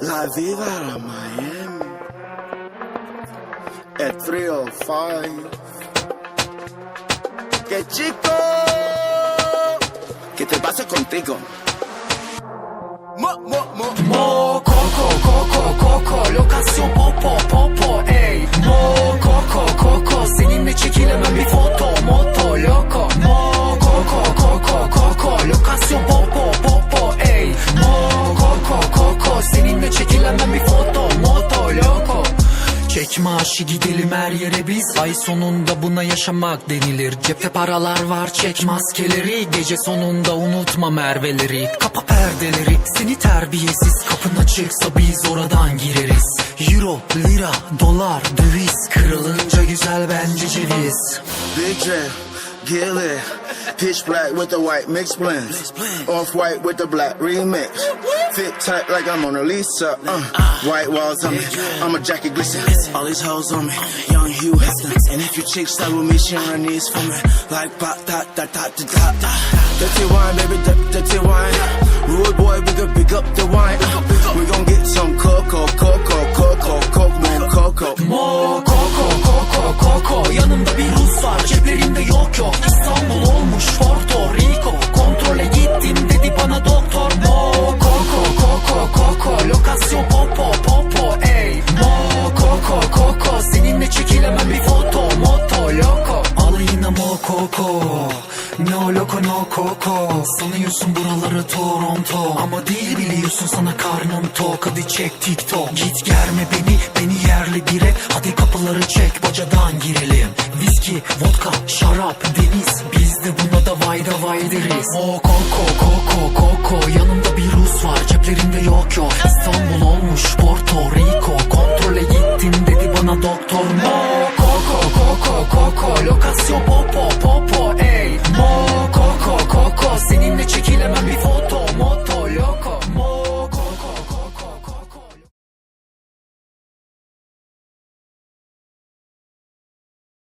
La vida la Miami. El trio five. Que chico. Que te pase contigo. Mo, mo, mo. Mo, coco, coco, coco. Locación poco. Seninle çekilemem bir foto moto loko Çek maaşı gidelim her yere biz. Ay sonunda buna yaşamak denilir. Cepte paralar var çek maskeleri Gece sonunda unutma merveleri. Kapa perdeleri seni terbiyesiz. Kapın açıksa biz oradan gireriz. Euro, lira, dolar, döviz. Kırılınca güzel bence ceviz. Big J, Gilly. Pitch black with the white mix blend. Off white with the black remix. Fit tight like I'm Mona Lisa. Uh, white walls on me. I'm a Jackie Gleason. All these hoes on me. Young Hugh Hefner. And if your chick stay with me, she on her knees for me. Like pop, da, da, da, da, da, da. Dirty wine, baby, dirty wine. Rude boy, we could pick up the wine. Uh, we gon' get some cocoa, cocoa, cocoa, cocoa, more cocoa. Mo koko koko koko Yanımda bir Rus var ceplerinde yok yok İstanbul Como loco no coco Sanıyorsun buraları Toronto Ama değil biliyorsun sana karnım tok. Hadi çek tiktok. Git germe beni beni yerli bir et. Hadi kapıları çek bacadan girelim. Viski, vodka, şarap, deniz. Biz de buna da vay da vay deriz. O koko koko koko. Yanımda bir Rus var ceplerinde yok yok. İstanbul olmuş Porto Rico. Kontrole gittim dedi bana doktor